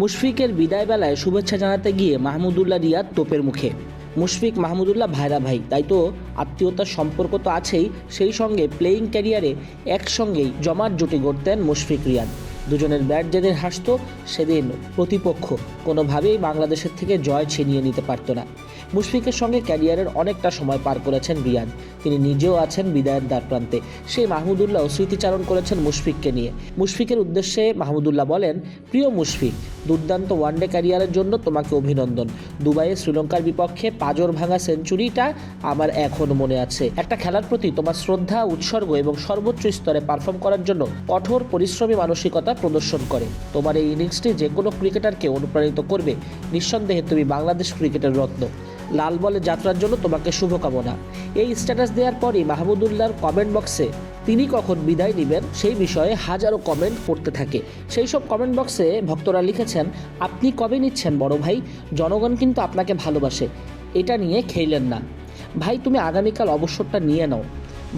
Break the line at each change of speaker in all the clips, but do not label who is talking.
মুশফিকের বিদায়বেলায় শুভেচ্ছা জানাতে গিয়ে মাহমুদুল্লাহ রিয়াদ তোপের মুখে। মুশফিক মাহমুদুল্লাহ ভাইরা ভাই, তাই তো? আত্মীয়তার সম্পর্ক তো আছেই, সেই সঙ্গে প্লেয়িং ক্যারিয়ারে একসঙ্গেই জমাট জুটি গড়তেন মুশফিক রিয়াদ। দুজনের ব্যাট যেদিন হাসত, সেদিন প্রতিপক্ষ কোনোভাবেই বাংলাদেশের থেকে জয় ছিনিয়ে নিতে পারত না। মুশফিকের সঙ্গে ক্যারিয়ারের অনেকটা সময় পার করেছেন রিয়াদ। তিনি নিজেও আছেন বিদায়ের দ্বারপ্রান্তে। সেই মাহমুদুল্লাহ স্মৃতিচারণ করেছেন মুশফিককে নিয়ে। মুশফিকের উদ্দেশ্যে মাহমুদুল্লাহ বলেন, প্রিয় মুশফিক, দুর্দান্ত ওয়ানডে ক্যারিয়ারের জন্য তোমাকে অভিনন্দন। দুবাইয়ে শ্রীলঙ্কার বিপক্ষে পাজর ভাঙা সেঞ্চুরিটা আমার এখনও মনে আছে। একটা খেলার প্রতি তোমার শ্রদ্ধা, উৎসর্গ এবং সর্বোচ্চ স্তরে পারফর্ম করার জন্য কঠোর পরিশ্রমী মানসিকতা প্রদর্শন করে। তোমার এই ইনিংসটি যে কোনো ক্রিকেটারকে অনুপ্রাণিত করবে। নিঃসন্দেহে তুমি বাংলাদেশ ক্রিকেটের রত্ন। লাল বলে যাত্রার জন্য তোমাকে শুভকামনা। এই স্ট্যাটাস দেওয়ার পরই মাহমুদুল্লাহর কমেন্ট বক্সে তিনি কখন বিদায় নেবেন সেই বিষয়ে হাজারো কমেন্ট পড়তে থাকে। সেই সব কমেন্ট বক্সে ভক্তরা লিখেছেন, আপনি কবে নিচ্ছেন বড় ভাই? জনগণ কিন্তু আপনাকে ভালোবাসে। এটা নিয়ে খেলেন না। ভাই, তুমি আগামীকাল অবসরটা নিয়ে নাও।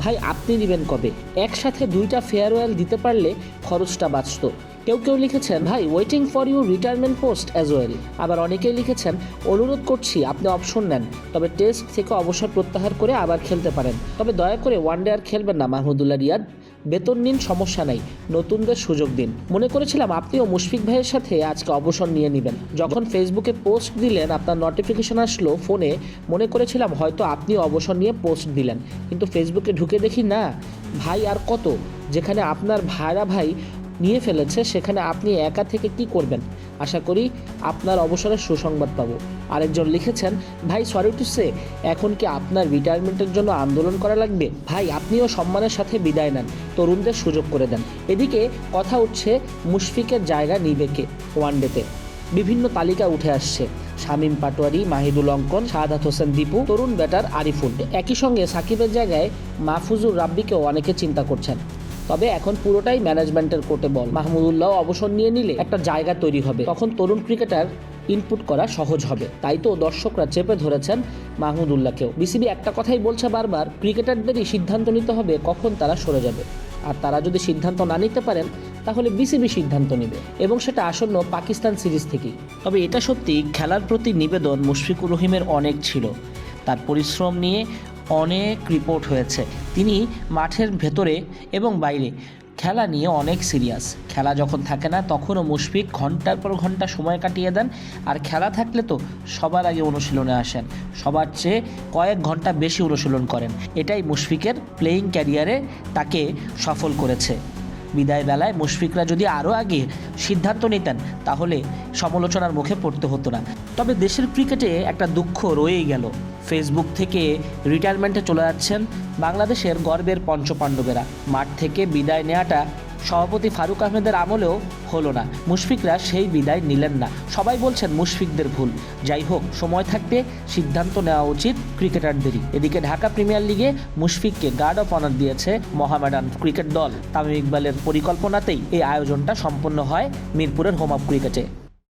ভাই আপনি নেবেন কবে? একসাথে দুইটা ফেয়ারওয়েল দিতে পারলে খরচটা বাঁচত। কেউ কেউ লিখেছেন, ভাই waiting for you retirement post as well আবার অনেকেই লিখেছেন, অনুরোধ করছি, আপনি অপশন নেন। তবে টেস্ট থেকে অবসর প্রত্যাহার করে আবার খেলতে পারেন। তবে দয়া করে ওয়ান ডে আর খেলবেন না, মাহমুদুল্লাহ রিয়াদ। বেতন নিন, সমস্যা নাই। নতুনদের সুযোগ দিন। মনে করেছিলাম আপনিও মুশফিক ভাইয়ের সাথে আজকে অবসর নিয়ে নেবেন। যখন ফেসবুকে পোস্ট দিলেন, আপনার নোটিফিকেশন আসলো ফোনে, মনে করেছিলাম হয়তো আপনি অবসর নিয়ে পোস্ট দিলেন। কিন্তু ফেসবুকে ঢুকে দেখি না, ভাই আর কত? যেখানে আপনার ভাইরা ভাই নিয়ে ফেলেছে, সেখানে আপনি একা থেকে কি করবেন? আশা করি আপনার অবসরের সুসংবাদ পাবো। আরেকজন লিখেছেন, ভাই সরি টু সে এখন কি আপনার রিটায়ারমেন্টের জন্য আন্দোলন করা লাগবে? ভাই, আপনিও সম্মানের সাথে বিদায় নেন, তরুণদের সুযোগ করে দেন। এদিকে কথা উঠছে মুশফিকের জায়গা নিবে কে ওয়ানডেতে বিভিন্ন তালিকা উঠে আসছে। শামীম পাটোয়ারি, মাহিদুল অঙ্কন শাহাদাত হোসেন দীপু, তরুণ ব্যাটার আরিফুল একই সঙ্গে সাকিবের জায়গায় মাহফুজুর রাব্বিকেও অনেকে চিন্তা করছেন। তবে এখন পুরোটাই ম্যানেজমেন্টের কোর্টে বল। মাহমুদুল্লাহ অবসর নিয়ে নিলে একটা জায়গা তৈরি হবে। তখন তরুণ ক্রিকেটার ইনপুট করা সহজ হবে। তাই তো দর্শকরা চেপে ধরেছেন মাহমুদুল্লাহকেও বিসিবি একটা কথাই বলছে বারবার ক্রিকেটারদেরই সিদ্ধান্ত নিতে হবে কখন তারা সরে যাবে। আর তারা যদি সিদ্ধান্ত না নিতে পারেন, তাহলে বিসিবি সিদ্ধান্ত নেবে। এবং সেটা আসন্ন পাকিস্তান সিরিজ থেকেই। তবে এটা সত্যি খেলার প্রতি নিবেদন মুশফিকুর রহিমের অনেক ছিল। তার পরিশ্রম নিয়ে অনেক রিপোর্ট হয়েছে। তিনি মাঠের ভেতরে এবং বাইরে। খেলা নিয়ে অনেক সিরিয়াস খেলা যখন থাকে না, তখনও মুশফিক ঘণ্টার পর ঘণ্টা সময় কাটিয়ে দেন। আর খেলা থাকলে তো সবার আগে অনুশীলনে আসেন। সবার চেয়ে কয়েক ঘণ্টা বেশি অনুশীলন করেন। এটাই মুশফিকের প্লেয়িং ক্যারিয়ারে তাকে সফল করেছে। বিদায় বেলায় মুশফিকরা যদি আরও আগে সিদ্ধান্ত নিতেন, তাহলে সমালোচনার মুখে পড়তে হতো না। তবে দেশের ক্রিকেটে একটা দুঃখ রয়েই গেল। ফেসবুক থেকে রিটায়ারমেন্টে চলে যাচ্ছেন বাংলাদেশের গর্বের পঞ্চপাণ্ডবেরা। মাঠ থেকে বিদায় নেওয়াটা সভাপতি ফারুক আহমেদের আমলেও হলো না। মুশফিকরা সেই বিদায় নিলেন না। সবাই বলছেন মুশফিকদের ভুল। যাই হোক, সময় থাকতে সিদ্ধান্ত নেওয়া উচিত ক্রিকেটারদেরই। এদিকে ঢাকা প্রিমিয়ার লিগে মুশফিককে গার্ড অফ অনার দিয়েছে মোহামেডান ক্রিকেট দল। তামিম ইকবালের পরিকল্পনাতেই এই আয়োজনটা সম্পন্ন হয় মিরপুরের হোম আপ ক্রিকেটে।